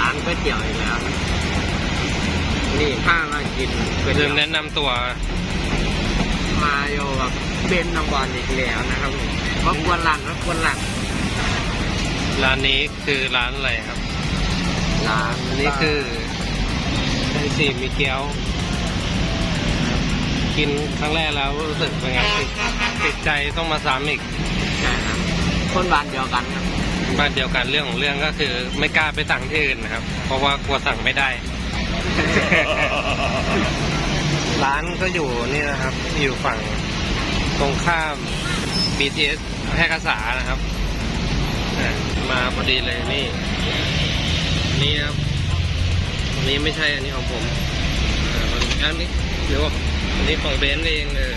ร้านก๋วยเตี๋ยวอีกแล้ว นี่ถ้ามากินก๋วยลืเตี๋ยมวแนะนำตัว มาโยกับเบนน้องบอลอีกแล้วนะครับผมรบกวนหลังรบกวนหลังร้านนี้คือร้านอะไรครับ ร้านอันนี้คือเป็นสีมีเกี๊ยว กินครั้งแรกแล้วรู้สึกเป็นไงติดติดใจต้องมาซ้ำอีก ใช่ครับคนบ้านเดียวกันครับ บ้านเดียวกันเรื่องของเรื่องก็คือ ไม่กล้าไปสั่งที่อื่นนะครับ เพราะว่ากลัวสั่งไม่ได้ ร้านก็อยู่นี่นะครับ อยู่ฝั่งตรงข้าม BTS แพร่กษานะครับอะมาพอดีเลยนี่นี่ครับอันนี้ไม่ใช่อันนี้ของผมอ่าอันนี้หรือว่าอันนี้ของเบนซ์เองเออ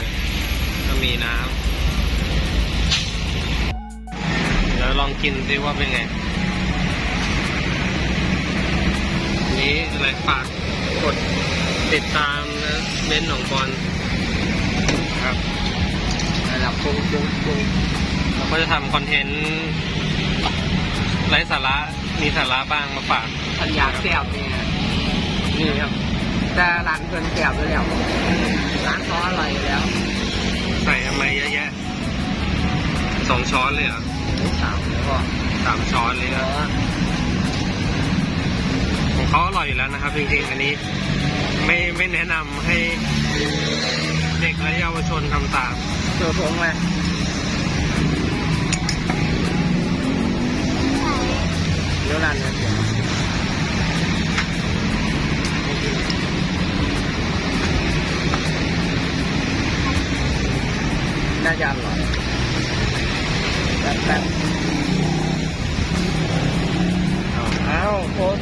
ก็มีน้ำ ล้วลองกินซิว่าเป็นไงอันนี้อะไรฝากกดติดตามนะเบนซ์หนองบอลครับระดับปรุงปรุงปรุงเราก็จะทำคอนเทนต์ไร้สาระมีสาระบ้างมาฝากพันยากแซ่บนี่นะนี่ครับแต่ร้านเพิ่นแซ่บอยู่แล้วร้านเขาอร่อยอยู่แล้ว ใส่ทำไมเยอะแยะสองช้อนเลยเหรอสามแล้วก็สามช้อนเลยเพเหรอราะของเขาอร่อยอยู่แล้วนะครับ จริงๆ อันนี้ ไม่ไม่แนะนำให้เด็กและเยาวชนทำตามตัวผมไงเดี๋ยวร้านนี่ยน่าจะอร่อยแบบแบบ อ้าวโค้ด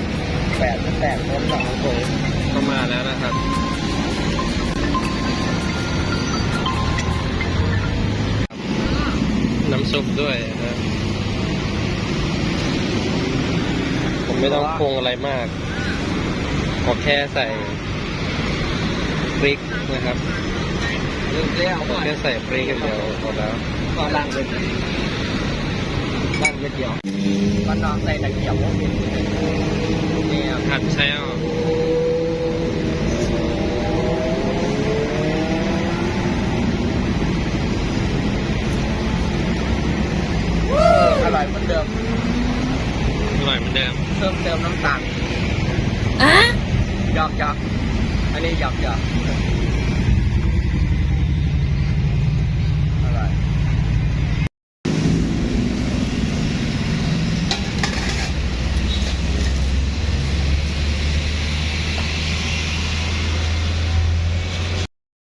แปดแปดคนสองคนเข้ามาแล้วนะครับน้ำซุปด้วยนะผมไม่ต้องปรุงอะไรมาก ขอแค่ใส่พริกนะครับลืมแล้วขอแค่ใส่พริกกันเดียวพอแล้วก็ร่างเป็น ร่างเป็นเดียวมันนอนใส่ตะเกียบว่าเป็นนี่ครับหั่นแช่วอร่อยเหมือนเดิม อร่อยเหมือนเดิม เพิ่มเติมน้ำตาลหยอกหยอกอันนี้หยอกหยอก